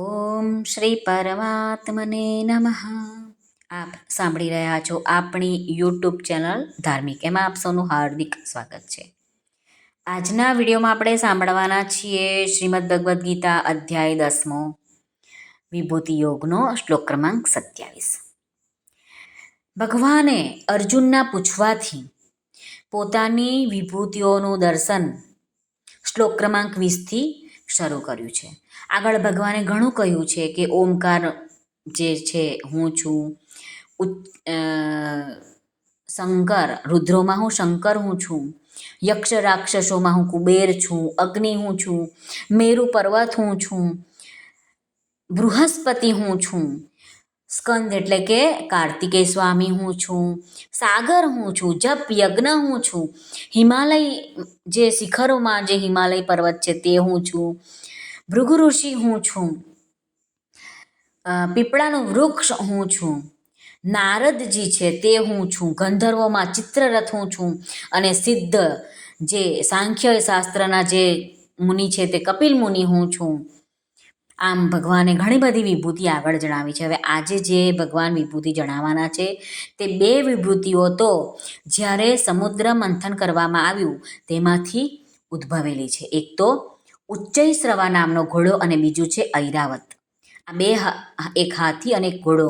ઓમ શ્રી પરમાત્મને નમઃ. આપ સાંભળી રહ્યા છો આપણી યુટ્યુબ ચેનલ ધાર્મિક. એમાં આપ સૌનું હાર્દિક સ્વાગત છે. આજના વિડીયોમાં આપણે સાંભળવાના છીએ શ્રીમદ ભગવદ્ ગીતા અધ્યાય દસમો. વિભૂતિ યોગનો શ્લોક ક્રમાંક સત્યાવીસ. ભગવાને અર્જુનના પૂછવાથી પોતાની વિભૂતિઓનું દર્શન શ્લોક ક્રમાંક વીસથી શરૂ કર્યું છે. આગળ ભગવાને ઘણું કહ્યું છે કે ઓમકાર જે છે, હું છું શંકર, રુદ્રોમાં હું શંકર હું છું, યક્ષ રાક્ષસોમાં હું કુબેર છું, અગ્નિ હું છું, મેરુ પર્વત હું છું, બૃહસ્પતિ હું છું સ્કંદ એટલે કે કાર્તિકેય સ્વામી હું છું, સાગર હું છું, જપ, યજ્ઞ હું છું, હિમાલય જે શિખરોમાં જે હિમાલય પર્વત છે તે હું છું, ભૃગુ ઋષિ હું છું પીપળાનું વૃક્ષ હું છું, નારદજી છે તે હું છું, ગંધર્વોમાં ચિત્રરથ હું છું અને સિદ્ધ જે સાંખ્ય શાસ્ત્રના જે મુનિ છે તે કપિલ મુનિ હું છું. આમ ભગવાને ઘણી બધી વિભૂતિ આગળ જણાવી છે. હવે આજે જે ભગવાન વિભૂતિ જણાવવાના છે, તે બે વિભૂતિઓ તો જ્યારે સમુદ્ર મંથન કરવામાં આવ્યું, તેમાંથી ઉદ્ભવેલી છે. એક તો ઉચ્ચૈ શ્રવા નામનો ઘોડો અને બીજું છે ઐરાવત. આ બે એક હાથી અને એક ઘોડો.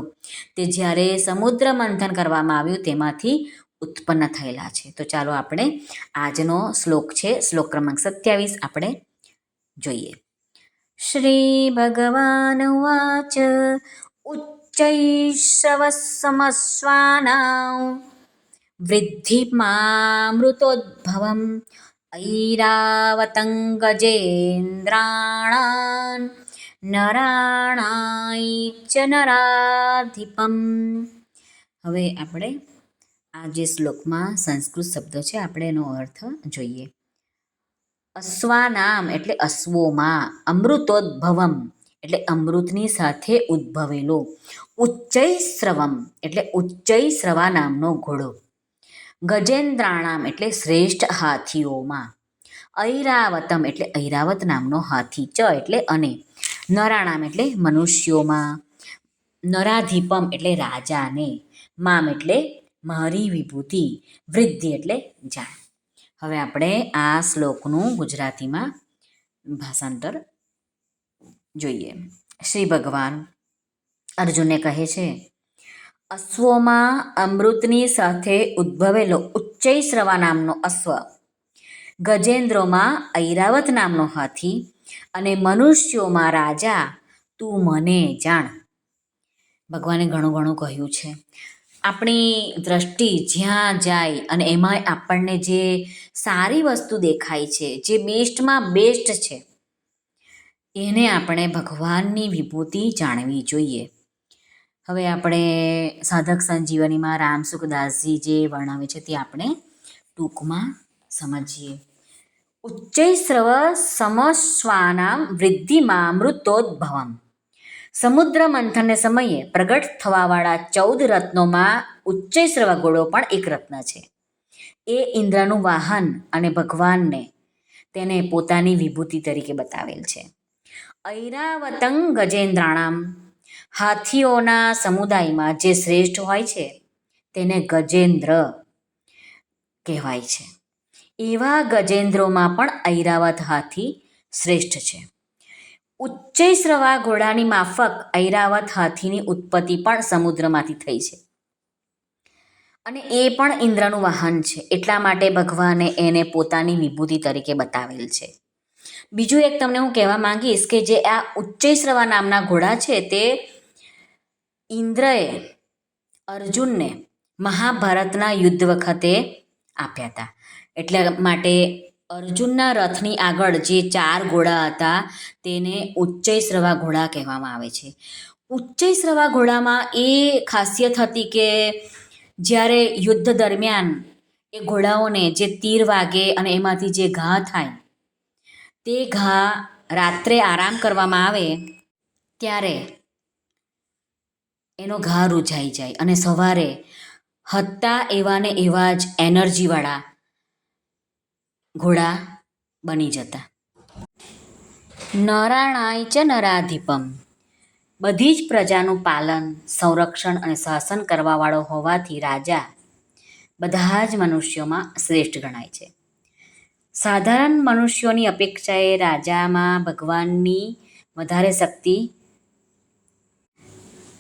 તે જ્યારે સમુદ્ર મંથન કરવામાં આવ્યું, તેમાંથી ઉત્પન્ન થયેલા છે. તો ચાલો આપણે આજનો શ્લોક છે, શ્લોક ક્રમાંક સત્યાવીસ આપણે જોઈએ. ભગવાન ઉવાચ ઉચ્ચૈશ્રવસમસ્વાનાં વૃદ્ધિમામૃતોદ્ભવम् ઐરાવतं ગજેન્દ્રાણાં નરાણાય ચ નરાધિપમ હવે આપણે આ જે શ્લોકમાં સંસ્કૃત શબ્દો છે, આપણે એનો અર્થ જોઈએ. અશ્વાનામ એટલે અશ્વોમાં, અમૃતોદ્ભવમ એટલે અમૃતની સાથે ઉદ્ભવેલો. ઉચ્ચૈશ્રવમ એટલે ઉચ્ચૈશ્રવા નામનો ઘોડો. ગજેન્દ્રાણામ એટલે શ્રેષ્ઠ હાથીઓમાં. ઐરાવતમ એટલે ઐરાવત નામનો હાથી, ચ એટલે અને. નરાણામ એટલે મનુષ્યોમાં. નરાધિપમ એટલે રાજાને. મામ એટલે મારી વિભૂતિ વૃદ્ધિ એટલે જાણ. હવે આપણે આ શ્લોકનું ગુજરાતીમાં ભાષાંતર જોઈએ. શ્રી ભગવાન અર્જુને કહે છે, અશ્વોમાં અમૃતની સાથે ઉદ્ભવેલો ઉચ્ચૈશ્રવા નામનો અશ્વ, ગજેન્દ્રોમાં ઐરાવત નામનો હાથી અને મનુષ્યોમાં રાજા તું મને જાણ. ભગવાને ઘણું ઘણું કહ્યું છે. આપણી દ્રષ્ટિ જ્યાં જાય અને એમાં આપણને જે સારી વસ્તુ દેખાય છે, જે બેસ્ટમાં બેસ્ટ છે, એને આપણે ભગવાનની વિભૂતિ જાણવી જોઈએ. હવે આપણે સાધક સંજીવનીમાં રામ સુખદાસજી જે વર્ણવે છે તે આપણે ટૂંકમાં સમજીએ. ઉચ્ચૈશ્રવ સમસ્વાનામ વૃદ્ધિમામૃતોદ્ભવમ સમુદ્ર મંથનને સમયે પ્રગટ થવાવાળા ચૌદ રત્નોમાં ઉચ્ચૈશ્રવ ઘોડો પણ એક રત્ન છે. એ ઇન્દ્રનું વાહન અને ભગવાનને તેને પોતાની વિભૂતિ તરીકે બતાવેલ છે. ઐરાવતંગ ગજેન્દ્રાણામ, હાથીઓના સમુદાયમાં જે શ્રેષ્ઠ હોય છે, તેને ગજેન્દ્ર કહેવાય છે. એવા ગજેન્દ્રોમાં પણ ઐરાવત હાથી શ્રેષ્ઠ છે. ઉચ્ચૈશ્રવા ઘોડાની માફક ઐરાવત હાથીની ઉત્પત્તિ પણ સમુદ્રમાંથી થઈ છે. અને એ પણ ઇન્દ્રનું વાહન છે. એટલા માટે ભગવાને એને પોતાની વિભૂતિ તરીકે બતાવેલ છે. બીજું એક તમને હું કહેવા માંગીશ કે જે આ ઉચ્ચૈસ્રવા નામના ઘોડા છે તે ઇન્દ્રએ અર્જુનને મહાભારતના યુદ્ધ વખતે આપ્યા હતા. એટલે માટે અર્જુનના રથની આગળ જે ચાર ઘોડા હતા, તેને ઉચ્ચૈશ્રવા ઘોડા કહેવામાં આવે છે. ઉચ્ચૈશ્રવા ઘોડામાં એ ખાસિયત હતી કે જ્યારે યુદ્ધ દરમિયાન એ ઘોડાઓને જે તીર વાગે અને એમાંથી જે ઘા થાય, તે ઘા રાત્રે આરામ કરવામાં આવે, ત્યારે એનો ઘા રૂજાઈ જાય અને સવારે હતા એવા ને એવા જ એનર્જીવાળા ઘોડા બની જતા. નરાણાય ચ નરાધિપમ. બધી જ પ્રજાનું પાલન, સંરક્ષણ અને શાસન કરવાવાળો હોવાથી રાજા બધા જ મનુષ્યોમાં શ્રેષ્ઠ ગણાય છે. સાધારણ મનુષ્યોની અપેક્ષાએ રાજામાં ભગવાનની વધારે શક્તિ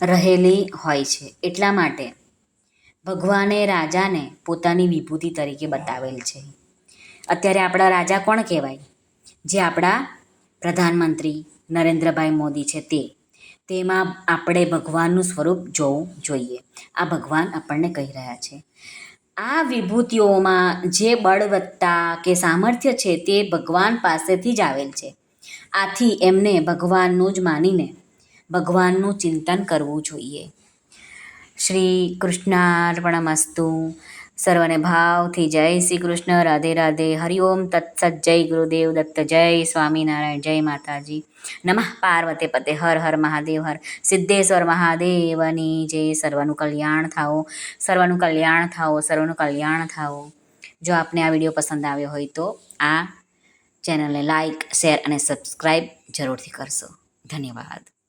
રહેલી હોય છે. એટલા માટે ભગવાને રાજાને પોતાની વિભૂતિ તરીકે બતાવેલ છે. અત્યારે આપણા રાજા કોણ કહેવાય? જે આપણા પ્રધાનમંત્રી નરેન્દ્રભાઈ મોદી છે તે. તેમાં આપણે ભગવાનનું સ્વરૂપ જોવું જોઈએ. આ ભગવાન આપણને કહી રહ્યા છે. આ વિભૂતિઓમાં જે બળવત્તા કે સામર્થ્ય છે તે ભગવાન પાસેથી જ આવેલ છે. આથી એમને ભગવાનનું જ માનીને ભગવાનનું ચિંતન કરવું જોઈએ. શ્રી કૃષ્ણાર્પણમસ્તુ. સર્વને ભાવથી જય શ્રી કૃષ્ણ રાધે રાધે હરિઓમ તત્સત, જય ગુરુદેવ દત્ત, જય સ્વામિનારાયણ, જય માતાજી. નમઃ પાર્વતે પતે હર હર મહાદેવ, હર સિદ્ધેશ્વર મહાદેવની જય. સર્વનું કલ્યાણ થાઓ, સર્વનું કલ્યાણ થાઓ, સર્વનું કલ્યાણ થાઓ. જો આપને આ વીડિયો પસંદ આવ્યો હોય તો આ ચેનલને લાઈક, શેર અને સબસ્ક્રાઈબ જરૂરથી કરશો. ધન્યવાદ.